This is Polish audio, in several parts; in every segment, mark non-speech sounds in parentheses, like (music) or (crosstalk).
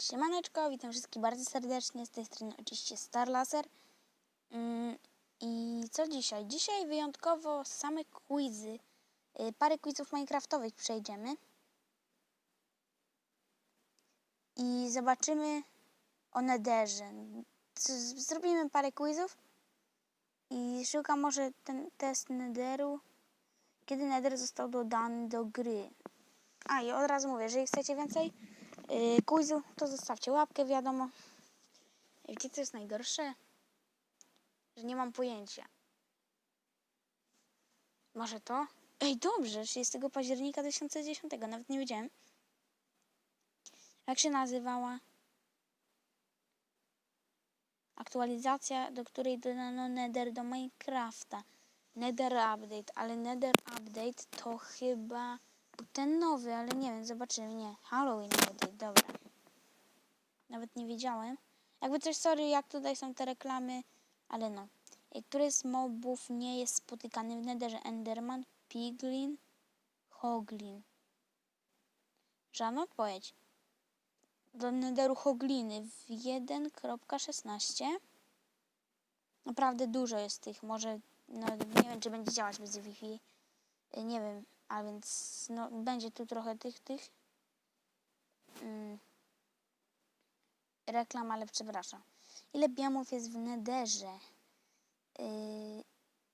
Siemaneczko, witam wszystkich bardzo serdecznie, z tej strony oczywiście Star Laser. Mm, I co dzisiaj? Dzisiaj wyjątkowo same quizy, y, parę quizów minecraftowych przejdziemy. I zobaczymy o Netherze. Z- Zrobimy parę quizów i szukam może ten test Netheru, kiedy Nether został dodany do gry. A i od razu mówię, jeżeli chcecie więcej yy, quizu, to zostawcie łapkę, wiadomo. Wiecie, co jest najgorsze? Że nie mam pojęcia. Może to? Ej, dobrze, 30 października 2010, nawet nie wiedziałem. Jak się nazywała? Aktualizacja, do której dodano Nether do Minecrafta. Nether Update, ale Nether Update to chyba ten nowy, ale nie wiem, zobaczymy. Nie, Halloween Update, dobra. Nawet nie wiedziałem. Jakby coś, sorry, jak tutaj są te reklamy, ale no. Który z mobów nie jest spotykany w Netherze? Enderman, Piglin, Hoglin. Żadna odpowiedź. Do Netheru Hogliny w 1.16. Naprawdę dużo jest tych. Może, no nie wiem, czy będzie działać bez Wi-Fi. Y, Nie wiem, a więc no, będzie tu trochę tych, tych mm, reklam, ale przepraszam. Ile biomów jest w Netherze? Yy,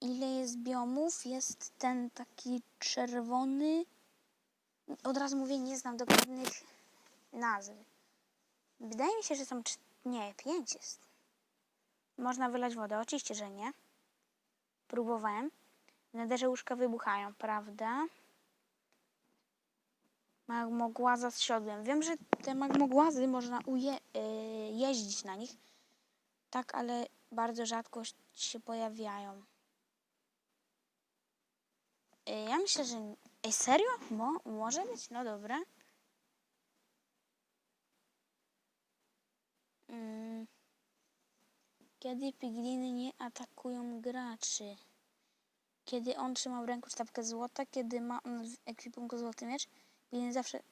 ile jest biomów? Jest ten taki czerwony. Od razu mówię, nie znam dokładnych nazw. Wydaje mi się, że są. Nie, pięć jest. Można wylać wodę. Oczywiście, że nie. Próbowałem. W łóżka wybuchają, prawda? Magmogłaza z siodłem. Wiem, że te magmogłazy można uje- yy, jeździć na nich. Tak, ale bardzo rzadko się pojawiają. Yy, ja myślę, że... Ej, serio? Mo- może być? No dobra. Mm. Kiedy pigliny nie atakują graczy? Kiedy on trzyma w ręku sztabkę złota, kiedy ma on w ekwipunku złoty miecz, pigliny zawsze...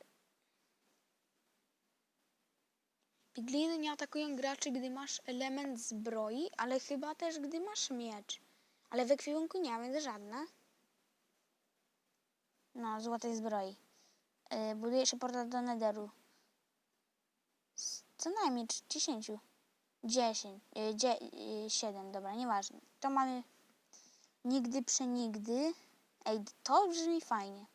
Pigliny nie atakują graczy, gdy masz element zbroi, ale chyba też gdy masz miecz. Ale w ekwipunku nie ma, więc żadne. No, złotej zbroi. Yy, buduje się portal do Netheru. Z- Co najmniej 10. 10. Yy, dzie, yy, 7, dobra, nieważne. To mamy nigdy przenigdy. Ej, to brzmi fajnie.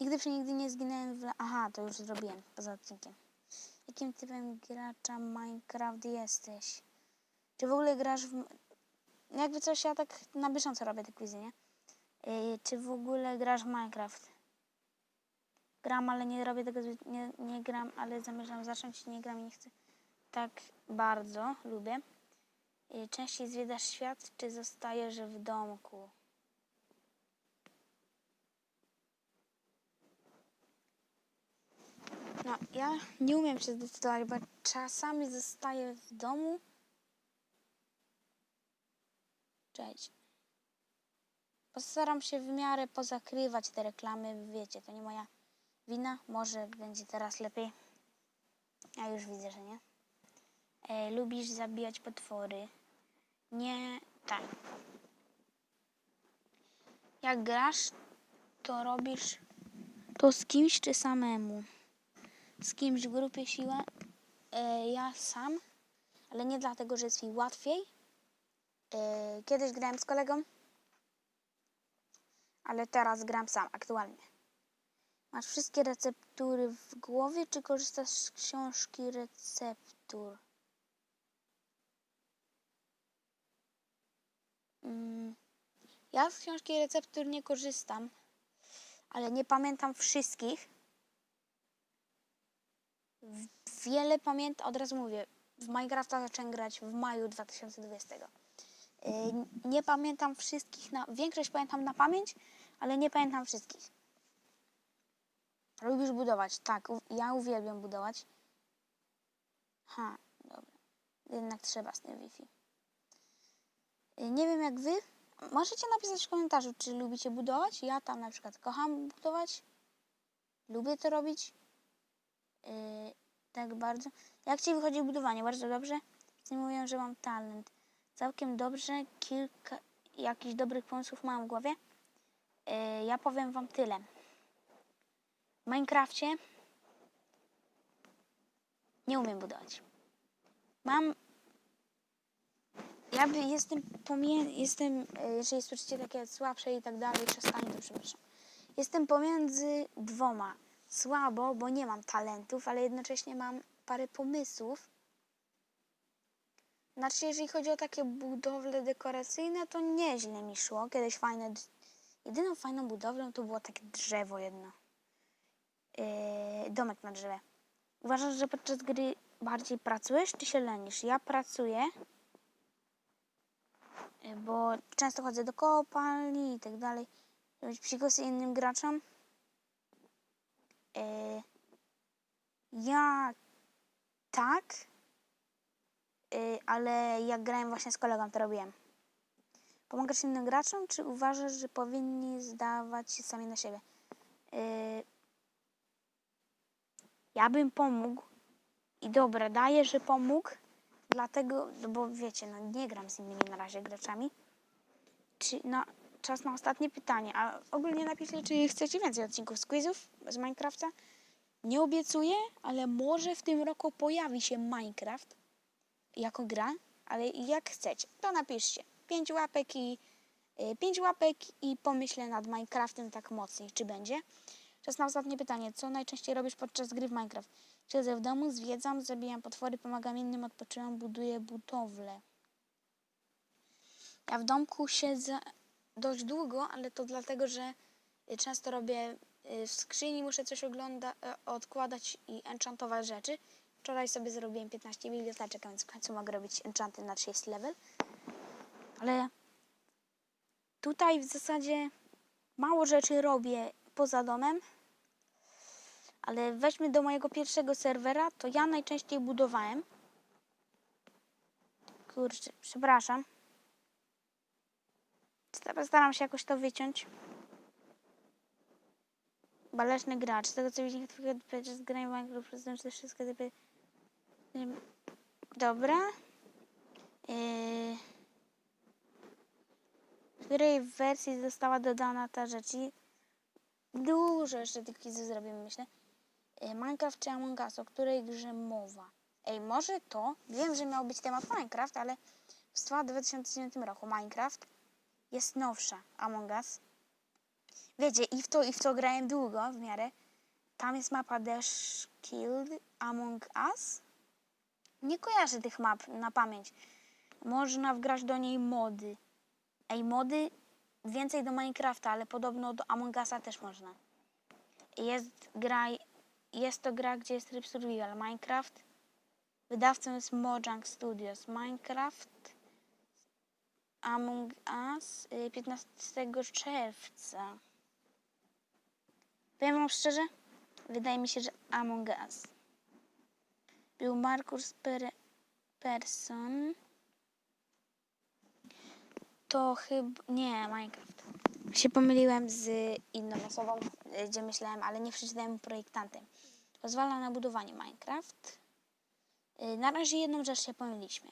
Nigdy przenigdy nie zginąłem w... Aha, to już zrobiłem poza odcinkiem. Jakim typem gracza Minecraft jesteś? Czy w ogóle grasz w... Jakby coś, ja tak na bieżąco robię te quizy, nie? Yy, czy w ogóle grasz w Minecraft? Gram, ale nie robię tego, nie, nie gram, ale zamierzam zacząć, nie gram i nie chcę. Tak bardzo lubię. Yy, częściej zwiedzasz świat, czy zostajesz w domku? No, ja nie umiem się zdecydować, bo czasami zostaję w domu. Cześć. Postaram się w miarę pozakrywać te reklamy, wiecie, to nie moja wina. Może będzie teraz lepiej. Ja już widzę, że nie. E, lubisz zabijać potwory? Nie, tak. Jak grasz, to robisz to z kimś czy samemu? z kimś w grupie siła. E, ja sam, ale nie dlatego, że jest mi łatwiej. E, kiedyś grałem z kolegą, ale teraz gram sam aktualnie. Masz wszystkie receptury w głowie, czy korzystasz z książki receptur? Ja z książki receptur nie korzystam, ale nie pamiętam wszystkich wiele pamiętam, od razu mówię, w Minecrafta zacząłem grać w maju 2020. Yy, Nie pamiętam wszystkich, na, większość pamiętam na pamięć, ale nie pamiętam wszystkich. Lubisz budować? Tak, ja uwielbiam budować. Ha, dobra. Jednak trzeba z tym Wi-Fi. Nie wiem jak wy, możecie napisać w komentarzu, czy lubicie budować. Ja tam na przykład kocham budować. Lubię to robić. Yy, tak bardzo. Jak Ci wychodzi budowanie? Bardzo dobrze. Nie mówią, że mam talent. Całkiem dobrze. Kilka jakichś dobrych pomysłów mam w głowie. Yy, ja powiem Wam tyle. W Minecrafcie nie umiem budować. Mam ja by jestem pomie- jestem, e, jeżeli słyszycie takie słabsze i tak dalej, czasami to przepraszam. Jestem pomiędzy dwoma. Słabo, bo nie mam talentów, ale jednocześnie mam parę pomysłów. Znaczy, jeżeli chodzi o takie budowle dekoracyjne, to nieźle mi szło. Kiedyś fajne. Jedyną fajną budowlą to było takie drzewo jedno. Yy, domek na drzewie. Uważasz, że podczas gry bardziej pracujesz, czy się lenisz? Ja pracuję, bo często chodzę do kopalni i tak dalej, robić psikusy innym graczom. Y, Ja tak, y, ale jak grałem właśnie z kolegą, to robiłem. Pomagasz innym graczom, czy uważasz, że powinni zdawać się sami na siebie? Y, Ja bym pomógł i dobra, daję, że pomógł, dlatego, no bo wiecie, no nie gram z innymi na razie graczami. Czy, no, czas na ostatnie pytanie, a ogólnie napiszcie, czy chcecie więcej odcinków z quizów z Minecrafta. Nie obiecuję, ale może w tym roku pojawi się Minecraft jako gra, ale jak chcecie, to napiszcie. Pięć łapek i y, pięć łapek i pomyślę nad Minecraftem tak mocniej, czy będzie. Czas na ostatnie pytanie. Co najczęściej robisz podczas gry w Minecraft? Siedzę w domu, zwiedzam, zabijam potwory, pomagam innym, odpoczywam, buduję budowlę. Ja w domku siedzę dość długo, ale to dlatego, że y, często robię y, w skrzyni, muszę coś ogląda, e, odkładać i enchantować rzeczy. Wczoraj sobie zrobiłem 15 biblioteczek, więc w końcu mogę robić enchanty na 30 level. Ale tutaj w zasadzie mało rzeczy robię poza domem. Ale weźmy do mojego pierwszego serwera, to ja najczęściej budowałem. Kurczę, przepraszam. Staram się jakoś to wyciąć. Baleczny gracz. Z tego co widzę, podczas grania w Minecraft rozumiem, że te wszystkie typy... Ym, Dobra. Yy... W której wersji została dodana ta rzecz? I Dużo jeszcze tych zrobimy, myślę. Yy, Minecraft czy Among Us? O której grze mowa? Ej, może to? Wiem, że miał być temat Minecraft, ale w 2009 roku Minecraft jest nowsza Among Us. Wiecie, i w to, i w to grałem długo w miarę. Tam jest mapa Dash Killed Among Us. Nie kojarzę tych map na pamięć. Można wgrać do niej mody. Ej, mody więcej do Minecrafta, ale podobno do Among Usa też można. Jest gra, jest to gra, gdzie jest tryb survival. Minecraft. Wydawcą jest Mojang Studios. Minecraft Among Us y, 15 czerwca. Powiem wam szczerze, wydaje mi się, że Among Us. Był Markus per Person. To chyba... Nie, Minecraft. Się pomyliłem z inną osobą, y, gdzie myślałem, ale nie przeczytałem projektantem. Pozwala na budowanie Minecraft. Y, Na razie jedną rzecz się pomyliliśmy.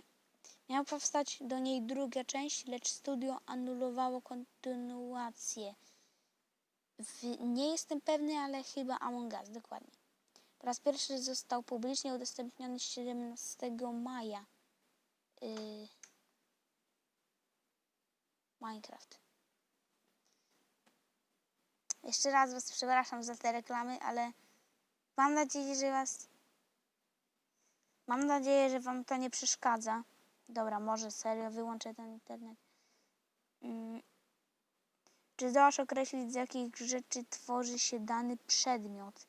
Miała powstać do niej druga część, lecz studio anulowało kontynuację. Nie jestem pewny, ale chyba Among Us, dokładnie. Po raz pierwszy został publicznie udostępniony 17 maja. Yy, Minecraft. Jeszcze raz Was przepraszam za te reklamy, ale mam nadzieję, że Was. Mam nadzieję, że Wam to nie przeszkadza. Dobra, może serio wyłączę ten internet. Mm. Czy zdołasz określić, z jakich rzeczy tworzy się dany przedmiot?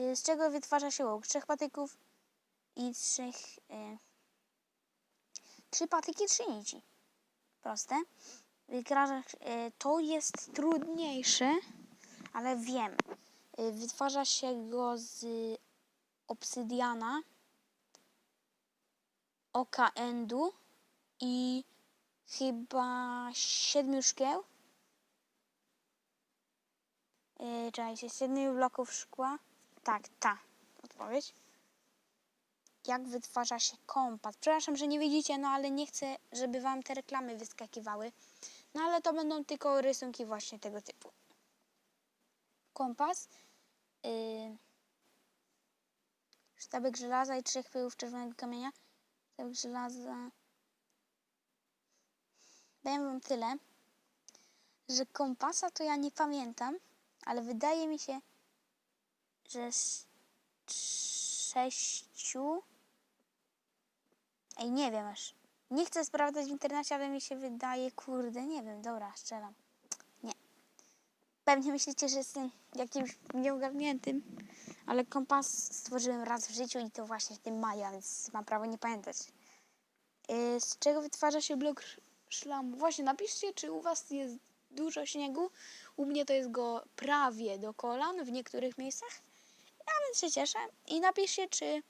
Y, Z czego wytwarza się łuk? Trzech patyków i trzech... Y, trzy patyki, trzy nici. Proste. Wytwarza- y, To jest trudniejsze, ale wiem. Y, Wytwarza się go z obsydiana, oka endu i chyba siedmiu szkieł. Yy, czekajcie, siedmiu bloków szkła. Tak, ta odpowiedź. Jak wytwarza się kompas? Przepraszam, że nie widzicie, no ale nie chcę, żeby wam te reklamy wyskakiwały. No ale to będą tylko rysunki właśnie tego typu. Kompas. Yy, sztabek żelaza i trzech pyłów czerwonego kamienia. Sztabek żelaza. Powiem wam tyle, że kompasa to ja nie pamiętam, ale wydaje mi się, że z sześciu. Ej, nie wiem aż. Nie chcę sprawdzać w internecie, ale mi się wydaje, kurde, nie wiem, dobra, strzelam. Nie. Pewnie myślicie, że jestem jakimś nieogarniętym, ale kompas stworzyłem raz w życiu i to właśnie w tym maju, więc mam prawo nie pamiętać. Yy, z czego wytwarza się blok sz- szlamu? Właśnie, napiszcie, czy u was jest dużo śniegu. U mnie to jest go prawie do kolan w niektórych miejscach. Ja więc się cieszę. I napiszcie, czy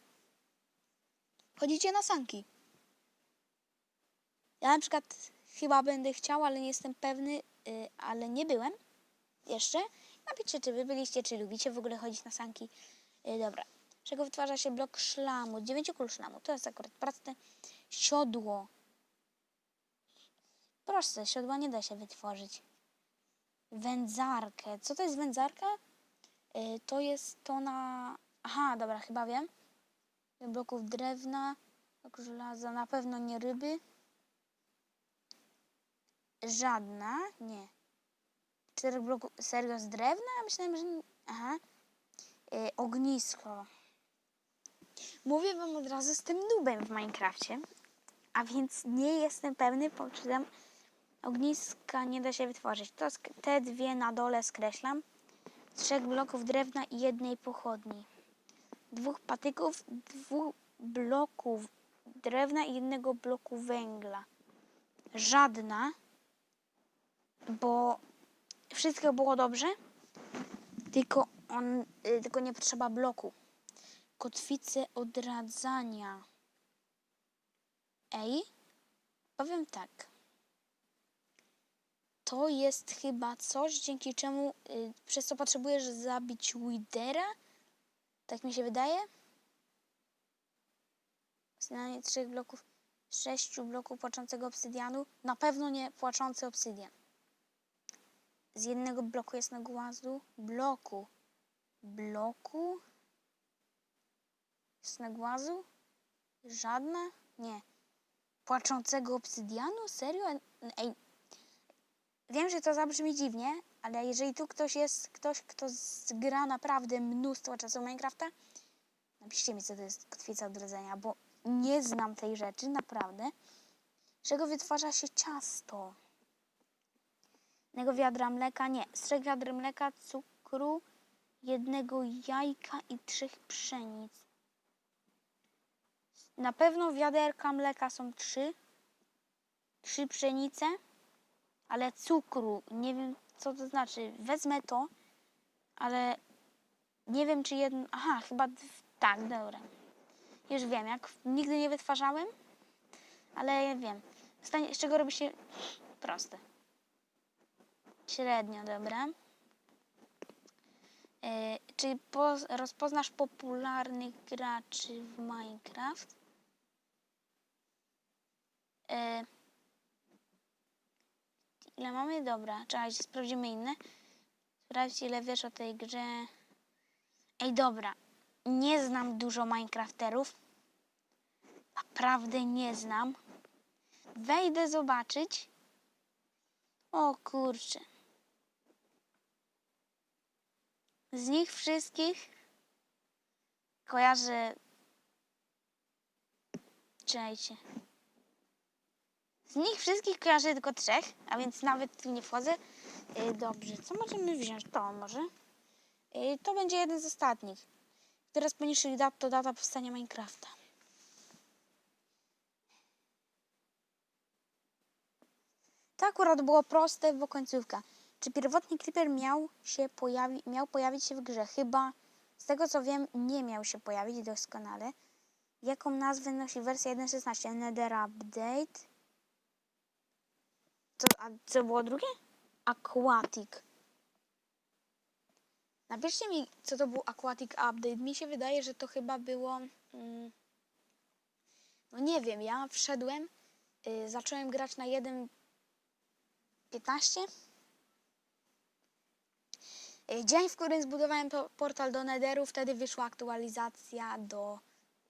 chodzicie na sanki. Ja na przykład chyba będę chciał, ale nie jestem pewny, yy, ale nie byłem jeszcze. Napiszcie, czy wy byliście, czy lubicie w ogóle chodzić na sanki. Yy, dobra. Z czego wytwarza się blok szlamu? Dziewięciu kul szlamu. To jest akurat proste. Siodło. Proste, siodła nie da się wytworzyć. Wędzarkę. Co to jest wędzarka? Yy, to jest to na... Aha, dobra, chyba wiem. Bloków drewna, blok żelaza, na pewno nie ryby. Żadna, nie. Czterech bloków, serio z drewna? Myślałem, że... Aha. Yy, ognisko. Mówię wam od razu, jestem nubem w Minecrafcie, a więc nie jestem pewny, poczytam. Ogniska nie da się wytworzyć. To te dwie na dole skreślam. Trzech bloków drewna i jednej pochodni. Dwóch patyków, dwóch bloków drewna i jednego bloku węgla. Żadna, bo wszystko było dobrze, tylko, on, y, tylko nie potrzeba bloku. Kotwice odradzania. Ej, powiem tak. To jest chyba coś, dzięki czemu, y, przez co potrzebujesz zabić Widera? Tak mi się wydaje. Znanie trzech bloków, sześciu bloków płaczącego obsydianu. Na pewno nie płaczący obsydian. Z jednego bloku jest na głazu. Bloku. Bloku. Snegłazu? Żadna? Nie. Płaczącego obsydianu? Serio? Ej, wiem, że to zabrzmi dziwnie, ale jeżeli tu ktoś jest, ktoś, kto zgra naprawdę mnóstwo czasu Minecrafta, napiszcie mi, co to jest kotwica odrodzenia, bo nie znam tej rzeczy, naprawdę. Czego wytwarza się ciasto? Jednego wiadra mleka? Nie. Z trzech wiadr mleka, cukru, jednego jajka i trzech pszenic. Na pewno wiaderka mleka są trzy. Trzy pszenice, ale cukru. Nie wiem, co to znaczy. Wezmę to, ale nie wiem, czy jedno. Aha, chyba. Tak, dobra. Już wiem, jak nigdy nie wytwarzałem, ale wiem. Z czego robi się proste. Średnio, dobra. E, czy po, rozpoznasz popularnych graczy w Minecraft? E, ile mamy? Dobra, czekajcie, sprawdzimy inne. Sprawdź, ile wiesz o tej grze. Ej, dobra. Nie znam dużo Minecrafterów. Naprawdę nie znam. Wejdę zobaczyć. O kurczę. Z nich wszystkich kojarzę. Czekajcie. Z nich wszystkich kojarzę tylko trzech, a więc nawet tu nie wchodzę. Yy, dobrze, co możemy wziąć? To może. Yy, to będzie jeden z ostatnich. Teraz poniższych dat to data powstania Minecrafta. To akurat było proste, bo końcówka. Czy pierwotny Creeper miał się pojawi miał pojawić się w grze? Chyba, z tego co wiem, nie miał się pojawić doskonale. Jaką nazwę nosi wersja 1.16? Nether Update. co, a co było drugie? Aquatic. Napiszcie mi, co to był Aquatic Update. Mi się wydaje, że to chyba było... Mm, no nie wiem, ja wszedłem, y, zacząłem grać na 1.15. Y, Dzień, w którym zbudowałem po- portal do Netheru, wtedy wyszła aktualizacja do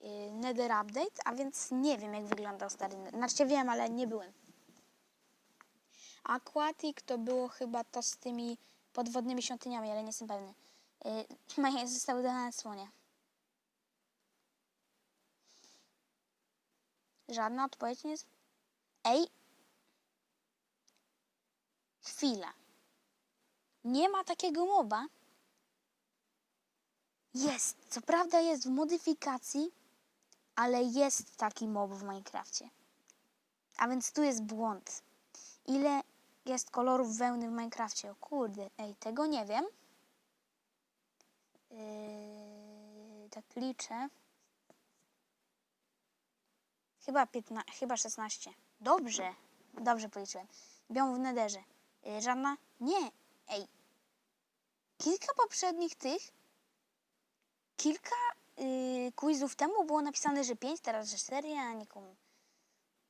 y, Nether Update, a więc nie wiem, jak wyglądał stary Nether. Znaczy wiem, ale nie byłem. Aquatic to było chyba to z tymi podwodnymi świątyniami, ale nie jestem pewny. Y, (clears throat) Moje zostały dane na słonie. Żadna odpowiedź nie jest. Ej! Chwila. Nie ma takiego moba. Jest. Co prawda jest w modyfikacji, ale jest taki mob w Minecrafcie. A więc tu jest błąd. Ile jest kolorów wełny w Minecrafcie? O kurde, ej, tego nie wiem. Yy, tak liczę. Chyba 15, chyba 16. Dobrze, dobrze policzyłem. Bią w nederze. Yy, żadna? Nie. Ej. Kilka poprzednich tych, kilka yy, quizów temu było napisane, że 5, teraz że 4, a nikomu.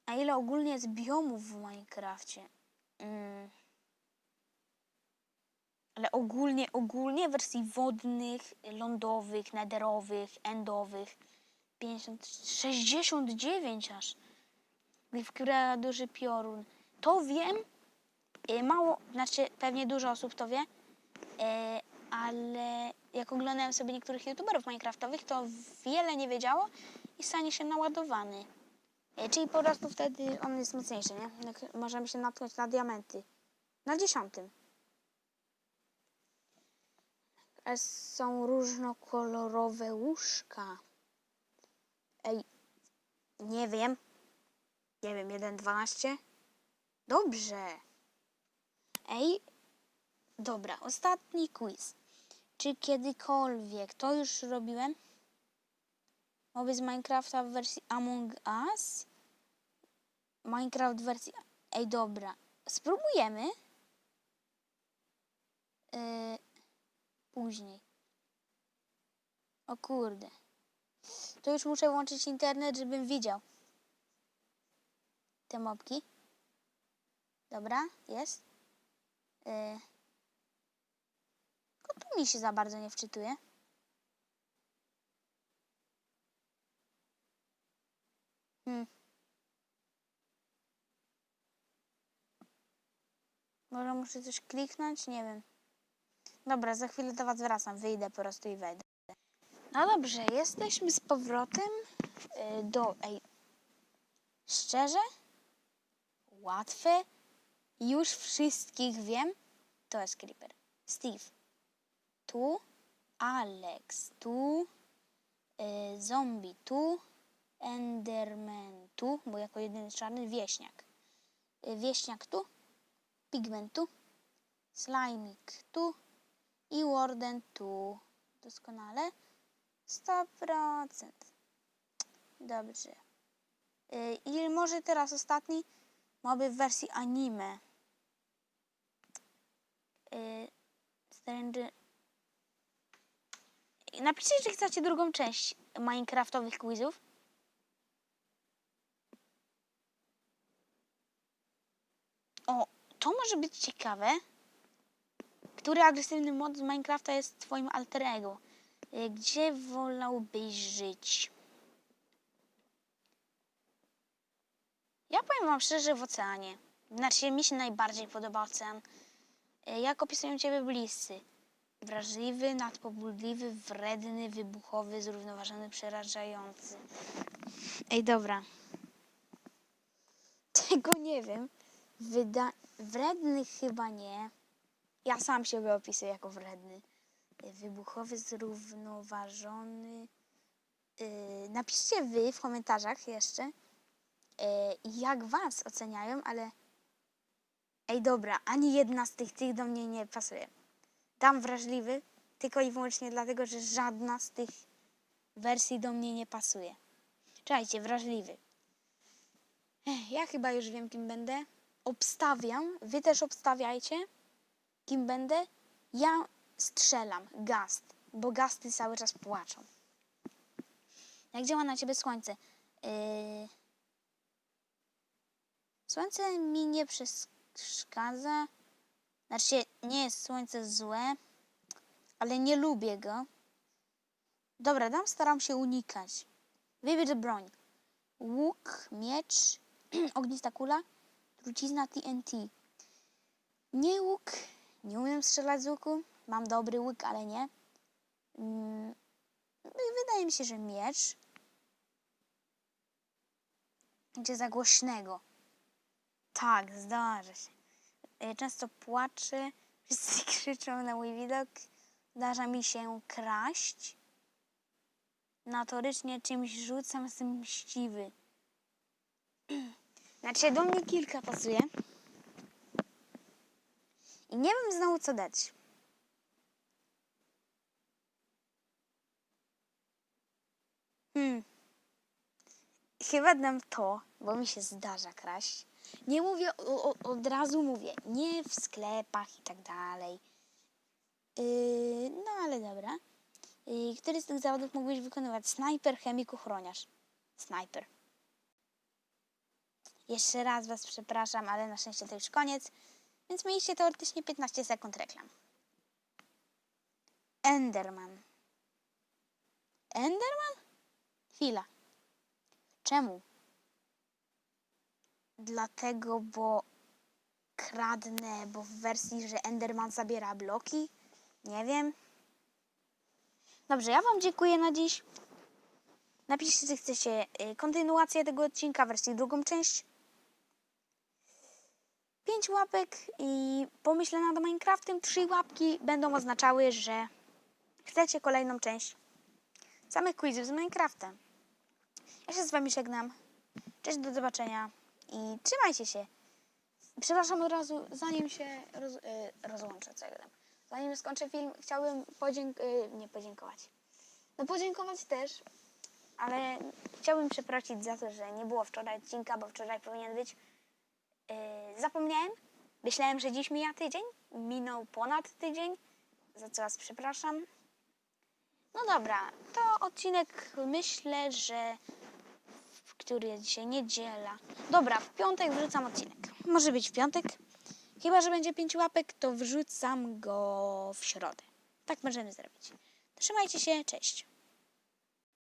A ile ogólnie jest biomów w Minecrafcie? Mm. Ale ogólnie, ogólnie wersji wodnych, lądowych, nederowych, endowych 50, 69 aż. W która duży piorun. To wiem, e, mało, znaczy pewnie dużo osób to wie, e, ale jak oglądałem sobie niektórych youtuberów minecraftowych, to wiele nie wiedziało i stanie się naładowany. E, Czyli po prostu wtedy on jest mocniejszy, nie? Jak możemy się natknąć na diamenty. Na dziesiątym. A Są różnokolorowe łóżka. Ej, nie wiem. Nie wiem, 1.12? Dobrze. Ej, dobra, ostatni quiz. Czy kiedykolwiek, to już robiłem, mowy z Minecrafta w wersji Among Us? Minecraft w wersji... Ej, dobra, spróbujemy. Yy, później. O kurde. To już muszę włączyć internet, żebym widział te mopki. Dobra, jest. Yy. Mi się za bardzo nie wczytuje. Hmm. Może muszę coś kliknąć? Nie wiem. Dobra, za chwilę do Was wracam. Wyjdę po prostu i wejdę. No dobrze, jesteśmy z powrotem y, do... Ej, szczerze? Łatwe? Już wszystkich wiem? To jest Creeper. Steve. Tu. Alex. Tu. Y, zombie. Tu. Enderman. Tu, bo jako jedyny czarny wieśniak. Y, wieśniak tu. Pigment tu. Slimik tu. I Warden tu. Doskonale. 100%. Dobrze. Y, I może teraz ostatni moby w wersji anime. Y, Strange... Napiszcie, czy chcecie drugą część Minecraftowych quizów. O, to może być ciekawe. Który agresywny mod z Minecrafta jest twoim alter ego? Y, Gdzie wolałbyś żyć? Ja powiem wam szczerze w oceanie. Znaczy, mi się najbardziej podoba ocean. Y, Jak opisują ciebie bliscy? Wrażliwy, nadpobudliwy, wredny, wybuchowy, zrównoważony, przerażający. Ej, dobra. (laughs) Tego nie wiem. Wyda... Wredny chyba nie. Ja sam siebie opisuję jako wredny. Y, Wybuchowy, zrównoważony. Yy, napiszcie wy w komentarzach jeszcze, yy, jak was oceniają, ale ej dobra, ani jedna z tych tych do mnie nie pasuje. Dam wrażliwy, tylko i wyłącznie dlatego, że żadna z tych wersji do mnie nie pasuje. Czekajcie, wrażliwy. Ja chyba już wiem, kim będę. obstawiam, wy też obstawiajcie, kim będę. Ja strzelam, gast, bo gasty cały czas płaczą. Jak działa na ciebie słońce? Yy... Słońce mi nie przeszkadza. Znaczy, nie jest słońce złe, ale nie lubię go. Dobra, dam staram się unikać. Wybierz broń. Łuk, miecz, (clears throat) ognista kula, trucizna TNT. Nie łuk, nie umiem strzelać z łuku. Mam dobry łuk, ale nie. Mm, Wydaje mi się, że miecz. Idzie za głośnego. Tak, zdarza się. Y, Często płaczę, (laughs) wszyscy krzyczą na mój widok. Zdarza mi się kraść. Notorycznie czymś rzucam, jestem mściwy. (clears throat) Znaczy, do mnie kilka pasuje. I nie wiem znowu co dać. Hmm. Chyba dam to, bo mi się zdarza kraść. Nie mówię, o, o, od razu mówię, nie w sklepach i tak dalej. Yy, no ale dobra. Yy, który z tych zawodów mógłbyś wykonywać? Snajper, chemik, ochroniarz. Snajper. Jeszcze raz Was przepraszam, ale na szczęście to już koniec, więc mieliście teoretycznie 15 sekund reklam. Enderman. Enderman? Chwila. Czemu? Dlatego, bo kradnę, bo w wersji, że Enderman zabiera bloki? Nie wiem. Dobrze, ja Wam dziękuję na dziś. Napiszcie, czy chcecie y, kontynuację tego odcinka, wersji drugą część. Pięć łapek i pomyślę nad Minecraftem. Trzy łapki będą oznaczały, że chcecie kolejną część samych quizów z Minecraftem. Ja się z Wami żegnam. Cześć, do zobaczenia i trzymajcie się. Przepraszam od razu, zanim się roz, y, rozłączę, co ja. Zanim skończę film, chciałbym podzięk y, nie podziękować. No podziękować też, ale chciałbym przeprosić za to, że nie było wczoraj odcinka, bo wczoraj powinien być. Yy, zapomniałem. Myślałem, że dziś mija tydzień. Minął ponad tydzień, za co Was przepraszam. No dobra, to odcinek myślę, że który jest dzisiaj niedziela. Dobra, w piątek wrzucam odcinek. Może być w piątek. Chyba, że będzie pięć łapek, to wrzucam go w środę. Tak możemy zrobić. Trzymajcie się, cześć.